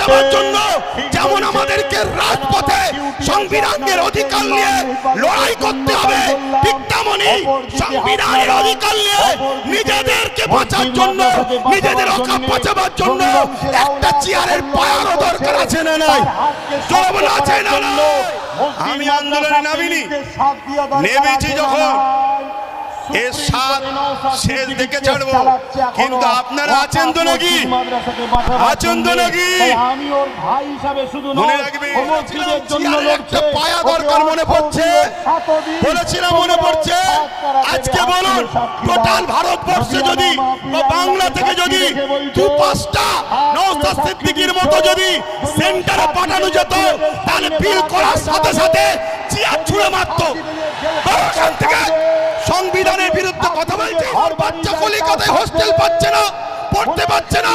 বাঁচাবার জন্য যেমন আমাদেরকে রাজপথে সংবিধানের অধিকার নিয়ে লড়াই করতে হবে ঠিক তেমনই সংবিধানের অধিকার নিয়ে নিজেদেরকে বাঁচার জন্য নিজেদের অকাপ বাঁচাবার জন্য একটা চেয়ারের পায়ারও দরকার আছে না নাই জবাব আছে না আমি আন্দোলনে নামিনি নেমেছি যখন এর স্বাদ শেষ দেখে ছাড়বো। কিন্তু আপনারা আছেন তো নাকি? আছেন তো নাকি? মনে রাখবে একটা পায়া দরকার মনে পড়ছে। বলেছিলাম মনে পড়ছে। আজকে বলুন টোটাল ভারতবর্ষে যদি বাংলা থেকে যদি দু পাঁচটা নৌসাদ সিদ্দিকির মতো যদি সেন্টারে পাঠানো যেত তাহলে বিল করার সাথে সাথে চেয়ার ছুঁড়ে মারতো। থেকে কথা বলছে। আমার বাচ্চা কলিকাতায় হোস্টেল পাচ্ছে না পড়তে পারছে না।